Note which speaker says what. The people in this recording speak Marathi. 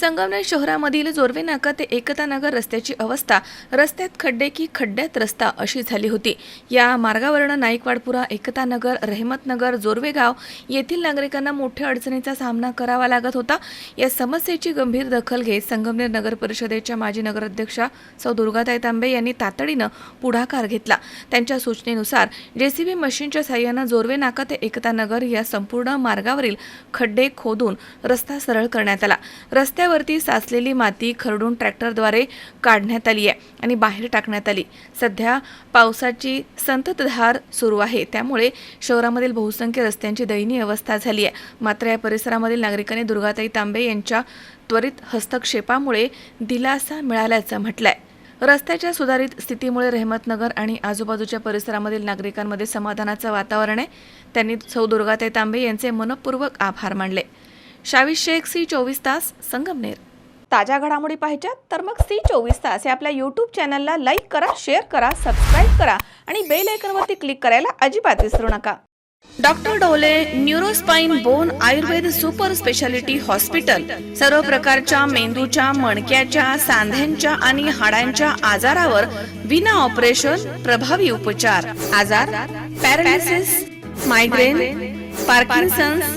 Speaker 1: संगमनेर शहरामधील जोरवे नाका ते एकता नगर रस्त्याची अवस्था रस्त्यात खड्डे की खड्ड्यात रस्ता अशी झाली होती. या मार्गावरनं नाईकवाडपुरा एकता नगर रहमतनगर जोरवे गाव येथील नागरिकांना मोठ्या अडचणीचा सामना करावा लागत होता. या समस्येची गंभीर दखल घेत संगमनेर नगर परिषदेच्या माजी नगराध्यक्षा सौ दुर्गाताई तांबे यांनी तातडीनं पुढाकार घेतला. त्यांच्या सूचनेनुसार जेसीबी मशीनच्या साह्यानं जोरवे नाका ते एकता नगर या संपूर्ण मार्गावरील खड्डे खोदून रस्ता सरळ करण्यात आला. रस्त्यावरती साचलेली माती खरडून ट्रॅक्टरद्वारे काढण्यात आली आहे आणि बाहेर टाकण्यात आली. सध्या पावसाची संततधार सुरू आहे. त्यामुळे शहरामधील बहुसंख्य रस्त्यांची दयनीय अवस्था झाली आहे. मात्र या परिसरामधील नागरिकांनी दुर्गाताई तांबे यांच्या त्वरित हस्तक्षेपामुळे दिलासा मिळाल्याचं म्हटलंय. रस्त्याच्या सुधारित स्थितीमुळे रहमतनगर आणि आजूबाजूच्या परिसरामधील नागरिकांमध्ये समाधानाचं वातावरण आहे. त्यांनी सौ दुर्गाताई तांबे यांचे मनपूर्वक आभार मानले. शावी शेख सी चोवीस तास संगमनेर. ताज्या घडामोडी पाहिजेत तर मग सी चोवीस तास हे आपल्या यूट्यूब चॅनलला लाईक करा शेअर करा सबस्क्राईब करा आणि बेल आयकनवरती क्लिक करायला अजिबात विसरू नका. Doctor Dole neurospine bone Ayurved super speciality hospital सर्व प्रकारच्या मेंदूच्या मणक्याच्या सांध्यांच्या आणि हाडांच्या आजारावर विना ऑपरेशन प्रभावी उपचार. आजार? Paralysis migraine Parkinson's